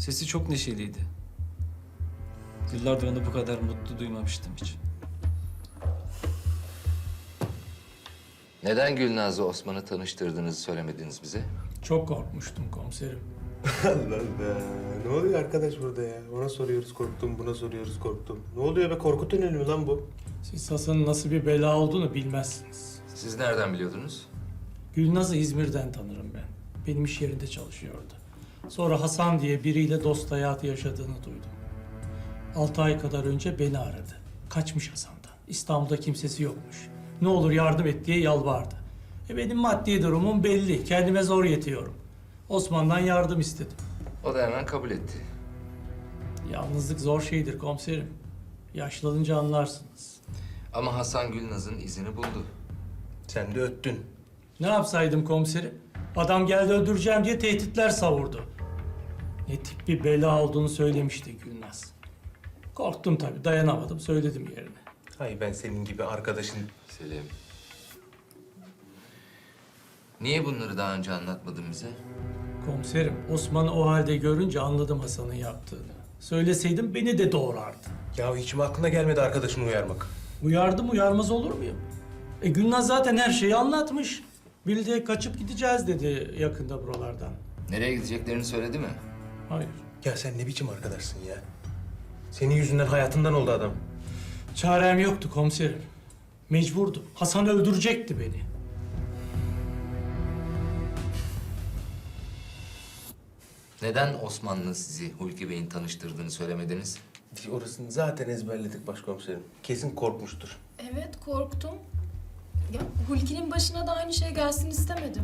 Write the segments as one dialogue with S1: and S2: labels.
S1: Sesi çok neşeliydi. Yıllardır onu bu kadar mutlu duymamıştım hiç.
S2: Neden Gülnaz'la Osman'ı tanıştırdığınızı söylemediniz bize?
S3: Çok korkmuştum komiserim.
S4: Allah Allah. Ne oluyor arkadaş burada ya? Ona soruyoruz korktum, buna soruyoruz korktum. Ne oluyor be korku tüneli mi lan bu?
S3: Siz Hasan'ın nasıl bir bela olduğunu bilmezsiniz.
S2: Siz nereden biliyordunuz?
S3: Gülnaz'ı İzmir'den tanırım ben. Benim iş yerinde çalışıyordu. Sonra Hasan diye biriyle dost hayatı yaşadığını duydum. Altı ay kadar önce beni aradı. Kaçmış Hasan'dan. İstanbul'da kimsesi yokmuş. Ne olur yardım et diye yalvardı. E benim maddi durumum belli. Kendime zor yetiyorum. Osman'dan yardım istedim.
S2: O da hemen kabul etti.
S3: Yalnızlık zor şeydir komiserim. Yaşlanınca anlarsınız.
S2: Ama Hasan Gülnaz'ın izini buldu.
S4: Sen de öttün.
S3: Ne yapsaydım komiserim? Adam geldi öldüreceğim diye tehditler savurdu. Ne tip bir bela olduğunu söylemişti Gülnaz. Korktum tabii, dayanamadım, söyledim yerine.
S4: Hay ben senin gibi arkadaşın...
S2: Selim. Niye bunları daha önce anlatmadın bize?
S3: Komiserim, Osman'ı o halde görünce anladım Hasan'ın yaptığını. Söyleseydim beni de doğrardı.
S4: Ya hiç mi aklına gelmedi arkadaşını uyarmak?
S3: Uyardım uyarmaz olur muyum? E Gülnaz zaten her şeyi anlatmış. Bildiği kaçıp gideceğiz dedi yakında buralardan.
S2: Nereye gideceklerini söyledi mi?
S3: Hayır.
S4: Ya sen ne biçim arkadaşsın ya? Senin yüzünden hayatından oldu adam.
S3: Çarem yoktu komiserim. Mecburdu. Hasan öldürecekti beni.
S2: Neden Osman'la sizi Hulki Bey'in tanıştırdığını söylemediniz?
S4: Orasını zaten ezberledik başkomiserim. Kesin korkmuştur.
S5: Evet korktum. Hulki'nin başına da aynı şey gelsin istemedim.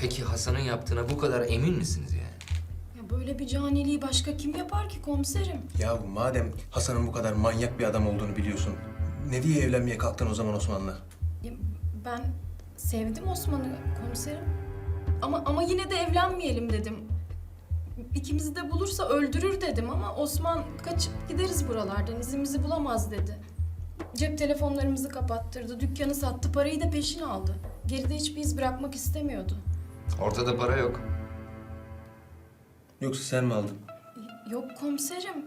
S2: Peki Hasan'ın yaptığına bu kadar emin misiniz yani?
S5: Ya böyle bir caniliği başka kim yapar ki komiserim?
S4: Ya madem Hasan'ın bu kadar manyak bir adam olduğunu biliyorsun... ...ne diye evlenmeye kalktın o zaman Osman'la?
S5: Ya ben sevdim Osman'ı komiserim. Ama ama yine de evlenmeyelim dedim. İkimizi de bulursa öldürür dedim ama Osman kaçıp gideriz buralardan izimizi bulamaz dedi. Cep telefonlarımızı kapattırdı, dükkanı sattı, parayı da peşin aldı. Geride hiçbir iz bırakmak istemiyordu.
S2: Ortada para yok.
S4: Yoksa sen mi aldın?
S5: Yok komiserim.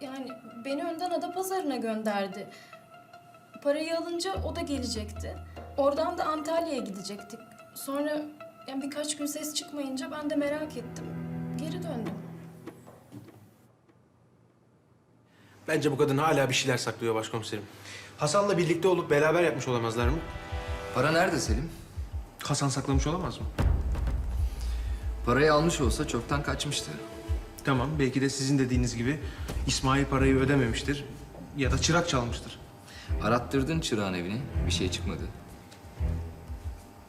S5: Yani beni önden Adapazarı'na gönderdi. Parayı alınca o da gelecekti. Oradan da Antalya'ya gidecektik. Sonra yani birkaç gün ses çıkmayınca ben de merak ettim. Geri döndüm.
S4: Bence bu kadın hala bir şeyler saklıyor başkomiserim. Hasan'la birlikte olup beraber yapmış olamazlar mı?
S2: Para nerede Selim?
S4: Hasan saklamış olamaz mı?
S2: Parayı almış olsa çoktan kaçmıştı.
S4: Tamam, belki de sizin dediğiniz gibi İsmail parayı ödememiştir ya da çırak çalmıştır.
S2: Arattırdın çırağın evini, bir şey çıkmadı.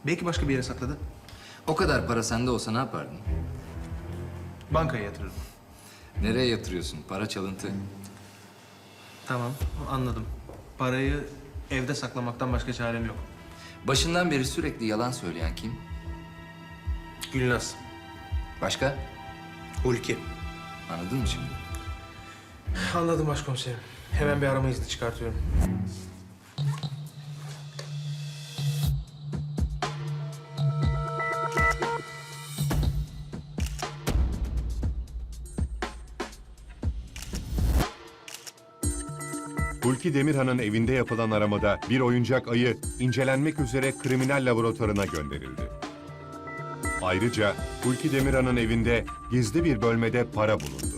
S4: Belki başka bir yere sakladı.
S2: O kadar para sende olsa ne yapardın?
S4: Bankaya yatırırdı.
S2: Nereye yatırıyorsun? Para çalıntı.
S4: Tamam, anladım. Parayı evde saklamaktan başka çarem yok.
S2: Başından beri sürekli yalan söyleyen kim?
S4: Gülnaz,
S2: Başka?
S4: Hulki.
S2: Anladın mı şimdi?
S4: Anladım başkomiserim. Hemen bir arama izni çıkartıyorum.
S6: Hulki Demirhan'ın evinde yapılan aramada bir oyuncak ayı incelenmek üzere kriminal laboratuvarına gönderildi. Ayrıca Hulki Demirhan'ın evinde gizli bir bölmede para bulundu.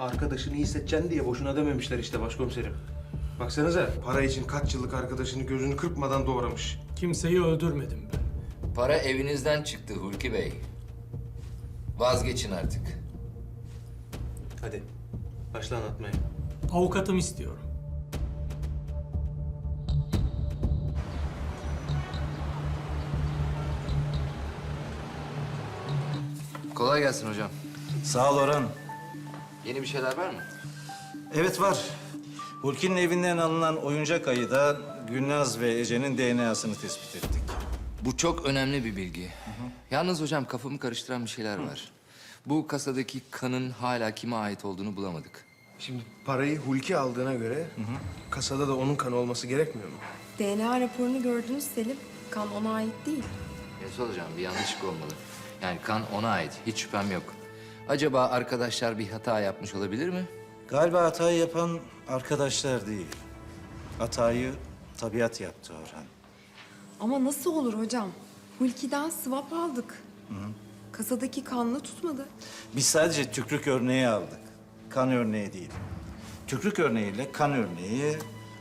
S4: Arkadaşını iyi hissedeceksin diye boşuna dememişler işte başkomiserim. Baksanıza para için kaç yıllık arkadaşını gözünü kırpmadan doğramış.
S3: Kimseyi öldürmedim ben.
S2: Para evinizden çıktı Hulki Bey. Vazgeçin artık.
S4: Hadi başla anlatmaya.
S3: Avukatım istiyorum.
S2: Kolay gelsin hocam.
S7: Sağ ol Orhan.
S2: Yeni bir şeyler var mı?
S7: Evet var. Hulki'nin evinden alınan oyuncak ayıda Gülnaz ve Ece'nin DNA'sını tespit ettik.
S2: Bu çok önemli bir bilgi. Yalnız hocam kafamı karıştıran bir şeyler var. Bu kasadaki kanın hala kime ait olduğunu bulamadık.
S8: Şimdi parayı Hulki aldığına göre kasada da onun kanı olması gerekmiyor mu?
S9: DNA raporunu gördünüz Selim. Kan ona ait değil.
S2: Mesut hocam bir yanlışlık olmalı. Yani kan ona ait. Hiç şüphem yok. Acaba arkadaşlar bir hata yapmış olabilir mi?
S7: Galiba hatayı yapan arkadaşlar değil. Hatayı tabiat yaptı Orhan.
S9: Ama nasıl olur hocam? Hulki'den swap aldık. Kasadaki kanla tutmadı.
S7: Biz sadece tükrük örneği aldık. Kan örneği değil. Tükrük örneğiyle kan örneği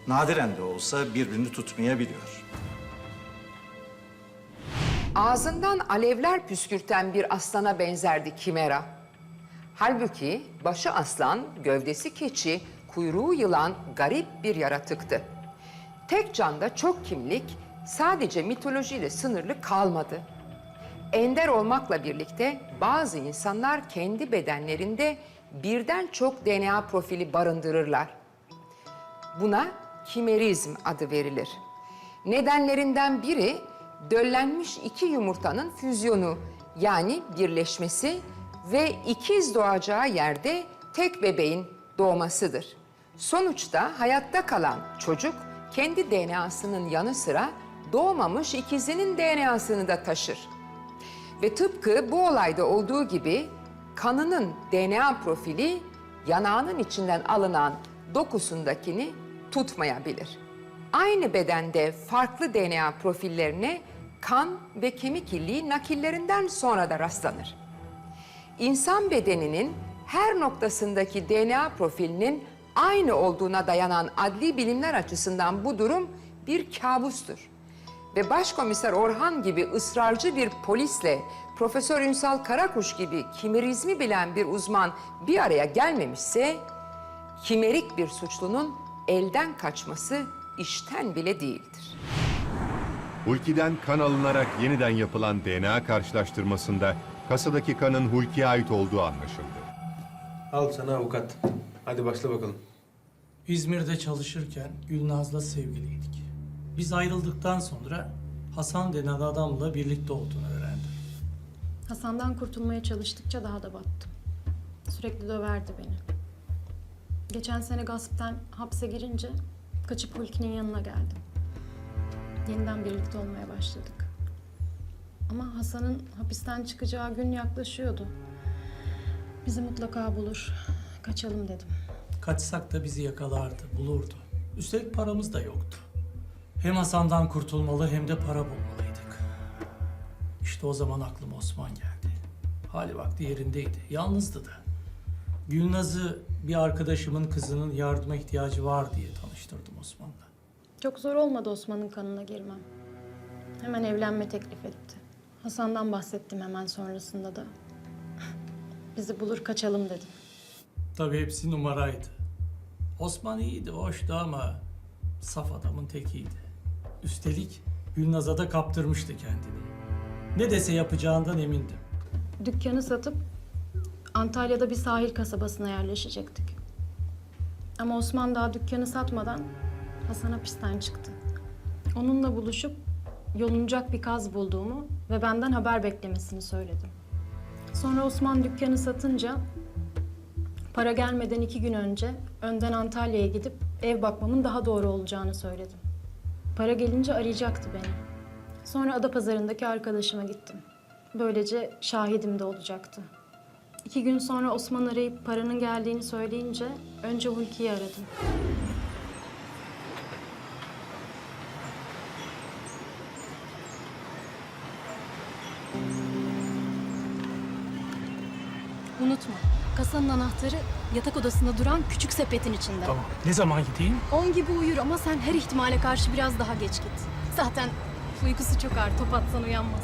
S7: nadiren de olsa birbirini tutmayabiliyor.
S10: Ağzından alevler püskürten bir aslana benzerdi Kimera. Halbuki başı aslan, gövdesi keçi, kuyruğu yılan garip bir yaratıktı. Tek canda çok kimlik sadece mitolojiyle sınırlı kalmadı. Ender olmakla birlikte bazı insanlar kendi bedenlerinde birden çok DNA profili barındırırlar. Buna kimerizm adı verilir. Nedenlerinden biri döllenmiş iki yumurtanın füzyonu yani birleşmesi ve ikiz doğacağı yerde tek bebeğin doğmasıdır. Sonuçta hayatta kalan çocuk kendi DNA'sının yanı sıra doğmamış ikizinin DNA'sını da taşır. Ve tıpkı bu olayda olduğu gibi kanının DNA profili yanağının içinden alınan dokusundakini tutmayabilir. Aynı bedende farklı DNA profillerine kan ve kemik iliği nakillerinden sonra da rastlanır. İnsan bedeninin her noktasındaki DNA profilinin aynı olduğuna dayanan adli bilimler açısından bu durum bir kabustur. Ve Başkomiser Orhan gibi ısrarcı bir polisle Profesör Ünsal Karakuş gibi kimerizmi bilen bir uzman bir araya gelmemişse kimerik bir suçlunun elden kaçması işten bile değildir.
S6: Hulki'den kan alınarak yeniden yapılan DNA karşılaştırmasında kasadaki kanın Hulki'ye ait olduğu anlaşıldı.
S4: Al sana avukat. Hadi başla bakalım.
S3: İzmir'de çalışırken Gülnaz'la sevgiliydik. Biz ayrıldıktan sonra Hasan denen adamla birlikte olduğunu öğrendim.
S5: Hasan'dan kurtulmaya çalıştıkça daha da battım. Sürekli döverdi beni. Geçen sene gaspten hapse girince kaçıp Hulki'nin yanına geldim. Yeniden birlikte olmaya başladık. Ama Hasan'ın hapisten çıkacağı gün yaklaşıyordu. Bizi mutlaka bulur. Kaçalım dedim.
S3: Kaçsak da bizi yakalardı, bulurdu. Üstelik paramız da yoktu. Hem Hasan'dan kurtulmalı hem de para bulmalıydık. İşte o zaman aklıma Osman geldi. Hali vakti yerindeydi, yalnızdı da. Gülnaz'ı bir arkadaşımın kızının yardıma ihtiyacı var diye tanıştırdım Osman'la.
S5: Çok zor olmadı Osman'ın kanına girmem. Hemen evlenme teklif etti. Hasan'dan bahsettim hemen sonrasında da. Bizi bulur kaçalım dedim.
S3: Tabii hepsi numaraydı. Osman iyiydi, hoştu ama saf adamın tekiydi. Üstelik Gülnaz'a da kaptırmıştı kendini. Ne dese yapacağından emindim.
S5: Dükkanı satıp Antalya'da bir sahil kasabasına yerleşecektik. Ama Osman daha dükkanı satmadan Hasan hapisten çıktı. Onunla buluşup yolunacak bir kaz bulduğumu ve benden haber beklemesini söyledim. Sonra Osman dükkanı satınca para gelmeden iki gün önce önden Antalya'ya gidip ev bakmamın daha doğru olacağını söyledim. Para gelince arayacaktı beni. Sonra Adapazarı'ndaki arkadaşıma gittim. Böylece şahidim de olacaktı. İki gün sonra Osman arayıp paranın geldiğini söyleyince önce Hulki'yi aradım.
S11: Unutma, kasanın anahtarı yatak odasında duran küçük sepetin içinde.
S3: Tamam. Ne zaman gideyim?
S11: 10 gibi uyur ama sen her ihtimale karşı biraz daha geç git. Zaten uykusu çok ağır, top atsan uyanmaz.